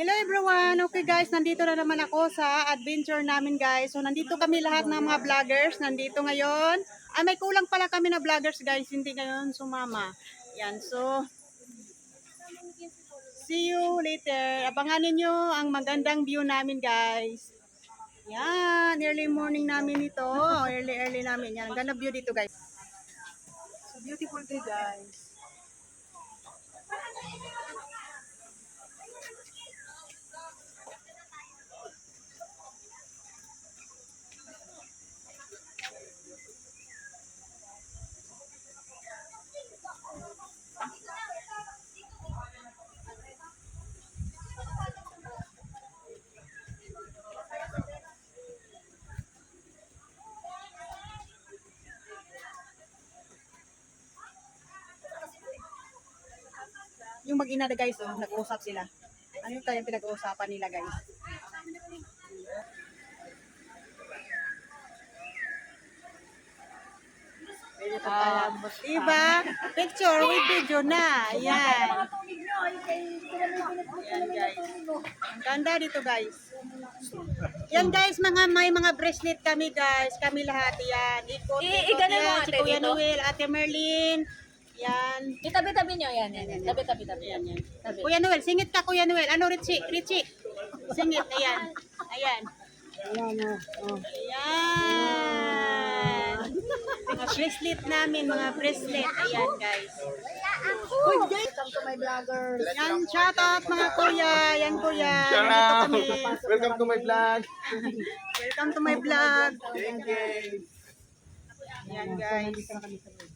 Hello everyone! Okay guys, nandito na naman ako sa adventure namin guys. So nandito kami lahat ng mga vloggers. Nandito ngayon. Ay may kulang pala kami na vloggers guys. Hindi ngayon sumama. Yan, so see you later. Abangan ninyo ang magandang view namin guys. Yan, early morning namin ito. Early early namin. Yan, ang ganda view dito guys. So beautiful day guys. Yung mag-ina na guys, oh, nag-usap sila. Ano yung kayang pinag-uusapan nila guys? Um, diba? Picture with video na. Ayan. Ayan guys. Ang ganda dito guys. Yan guys, mga may mga bracelet kami guys. Kami lahat. Yan. Ikot, I- ikot mo, yan. Si Kuya. Noel, Ate Merlin. Yan. Itabi-tabi nyo yan. yan, yan. Tabi-tabi tabi. Ayan, yan. Tabi. Kuya Noel, singit ka Kuya Noel. Ano Richie? Richie. Singit, ayan. Ayan. Ayan. Mga bracelet namin, mga bracelet. Ayan guys. Welcome to my vloggers. Yan, shout out mga kuya. Yan kuya. Shout out! Welcome to my vlog! Welcome to my vlog. Thank you! Yan guys.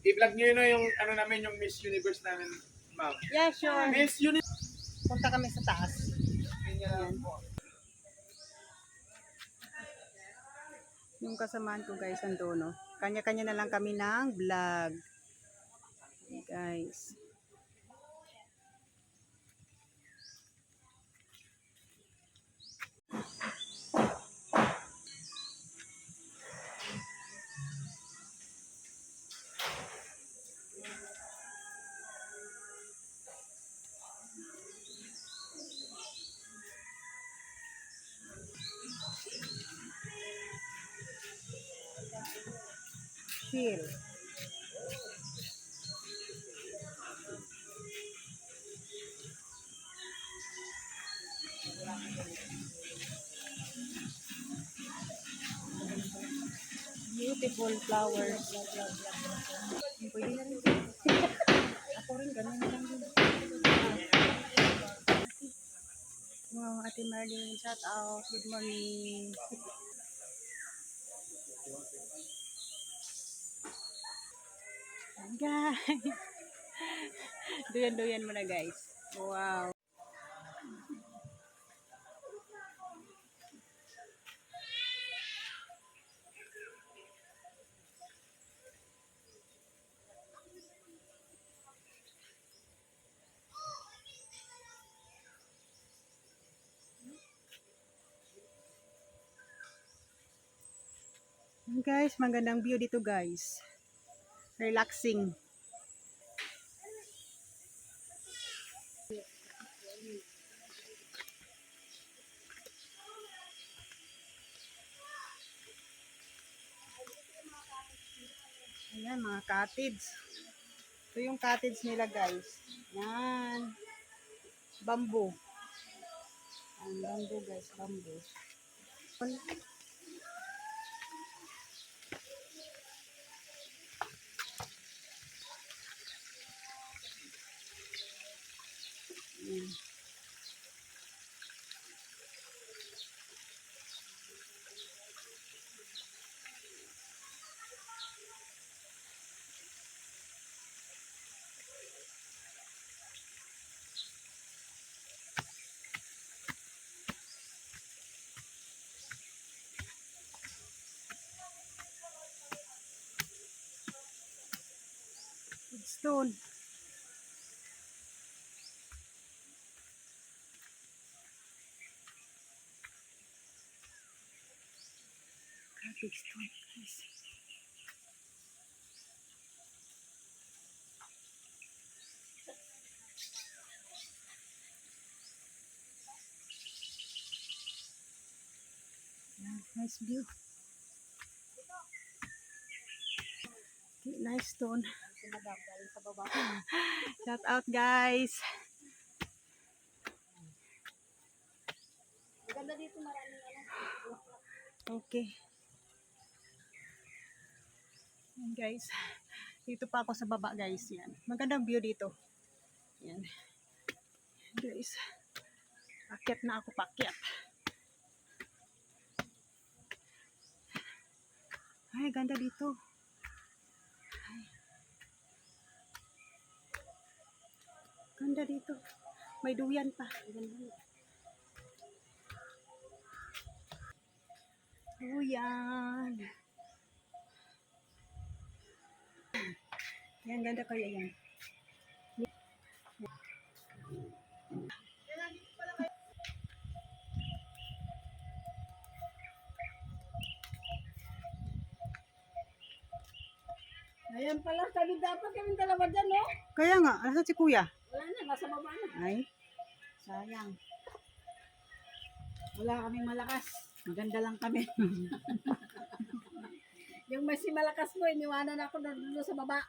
I-vlog nyo yun yung ano namin, yung Miss Universe namin, ma'am. Yeah, sure. Miss Universe! Punta kami sa taas. Ayan. Yung kasamaan ko guys, ando no. Kanya-kanya na lang kami ng vlog. Guys. Chill. Beautiful flowers. Pwede na rin. Ako rin, ganun lang din. Wow, Ate Marlene, shout out. Good morning. Guys. Duyan-duyan mo na guys. Wow. Guys, magandang view dito guys. Relaxing. Ayan, mga cottage. Ito yung cottage nila, guys. Yan. Bamboo. Ang bamboo, guys. Bamboo. Yun. Stone. Nice view. Nice stone. Shout out guys. Maganda dito maraming ano. Okay. Yan guys. Dito pa ako sa baba guys. Yan. Magandang view dito. Yan. Yan, guys. Pakyat na ako pakyat. Ay, ganda dito. Ganda dito. May duyan pa. Ganda. Duyan. Yan, ganda kaya yan. Ayan pala, kami dapat kami dalawa dyan, no? Kaya nga, nasa si kuya? Na, nasa baba na. Ay, Sayang. Wala kami malakas. Maganda lang kami. yung may si malakas mo, iniwanan ako na doon sa baba.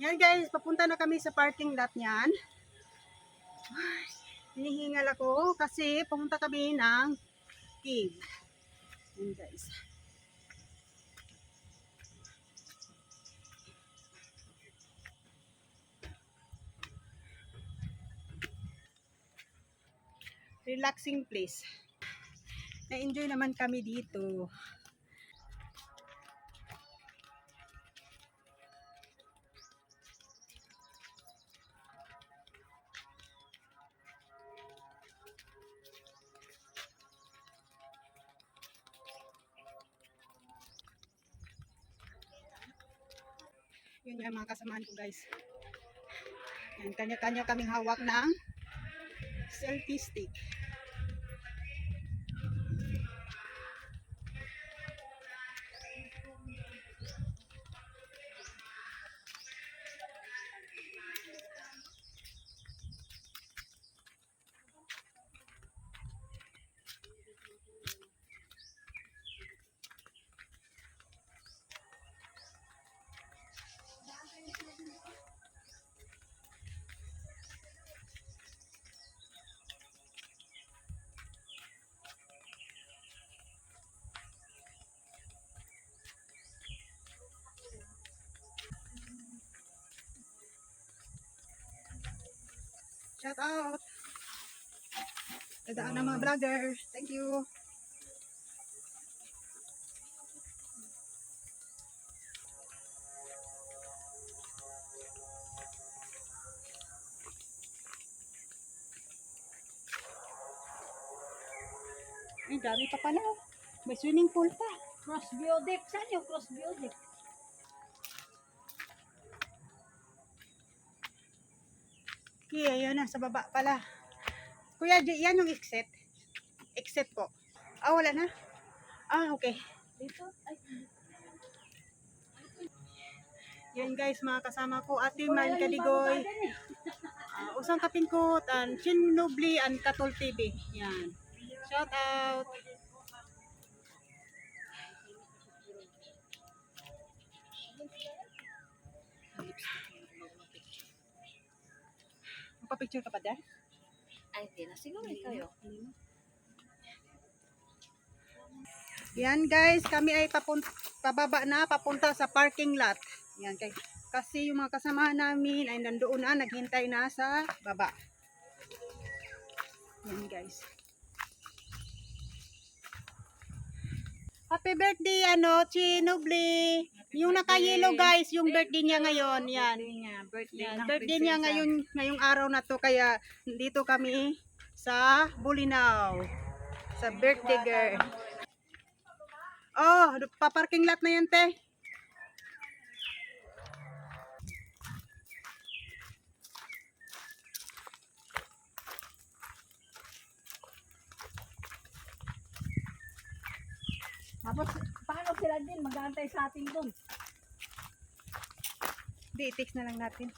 Yan guys, papunta na kami sa parking lot niyan. Hinihingal ako kasi pumunta kami ng cave. Yan guys. Relaxing place. Na-enjoy naman kami dito. Yung mga kasamahan ko guys. Yan, kanya-kanya kaming hawak ng selfie stick. Shout out! Dadaan ng mga vloggers. Thank you. Ay, dami pa pala. oh. May swimming pool pa. Cross deck. Saan yung cross view Okay, ayun na, sa baba pala. Kuya, yan yung exit. Exit po. Ah, wala na? Ah, okay. Dito? Ay, Yan guys, mga kasama ko, Ate dyan eh. uh, Usang Kapingkot, and Chin Nubli, and Katol TV. Yan. Shout out. Magpa-picture ka pa dyan? Ay, hindi na. Siguro kayo. Yan guys, kami ay papunta, pababa na, papunta sa parking lot. Yan kay kasi yung mga kasamahan namin ay nandoon na, naghintay na sa baba. Yan guys. Happy birthday, ano, Chinubli. Yung naka-yellow guys, yung birthday niya ngayon. Yan. Birthday Yan, birthday niya ngayon, ngayong araw na to. Kaya dito kami sa Bulinaw. Sa birthday girl. Oh, paparking lot na yan, te. Tapos, paano sila din mag-aantay sa atin doon? Di, i-text na lang natin.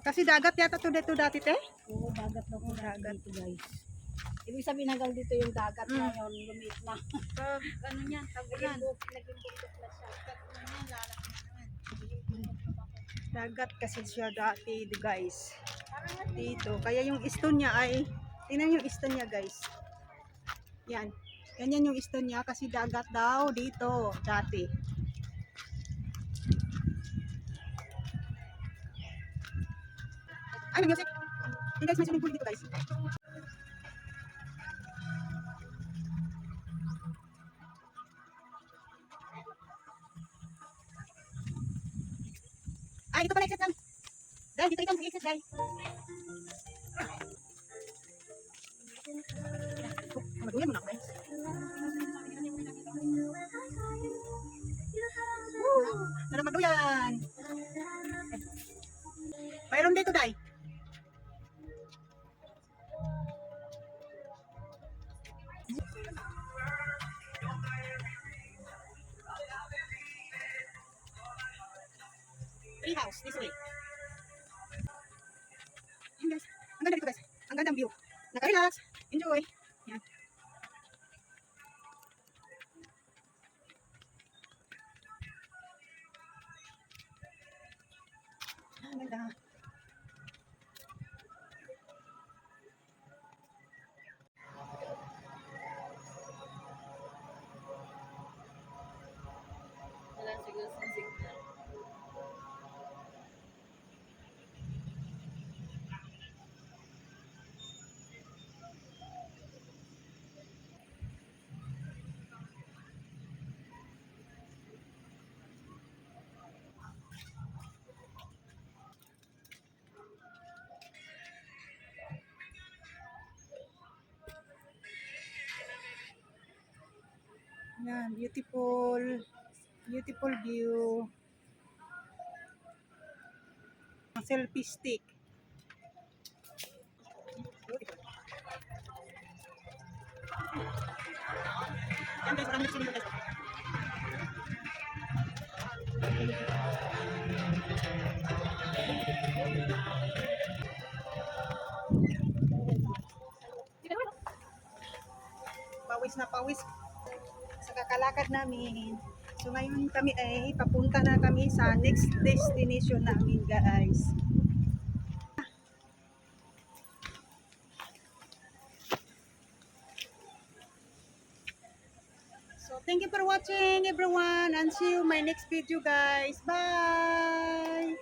Kasi dagat yata to dito dati, te. Oo, dagat na po dagat dito guys. Ibig sabihin hanggang dito yung dagat Mm. ngayon, lumit na. Pag, ano yan, tagulan. Naging bundok na siya. Dagat kasi siya dati, guys. Dito. Kaya yung stone niya ay, tingnan yung stone niya, guys. Yan. Ganyan yung stone niya kasi dagat daw dito, dati. Ay, may music. Hey guys, may swimming pool dito, guys. Ay, dito pala exit lang. Dahil dito itong exit, guys. Maduyan mo na, guys. This guys, ang ganda dito guys. Ang gandang view. Naka-relax, enjoy. Yan. Ang ganda. Yan, beautiful. Beautiful view. Ang Selfie stick. Yan guys, guys. Pawis na pawis sa kakalakad namin. So ngayon kami ay papunta na kami sa next destination namin guys. So thank you for watching everyone and see you my next video guys. Bye!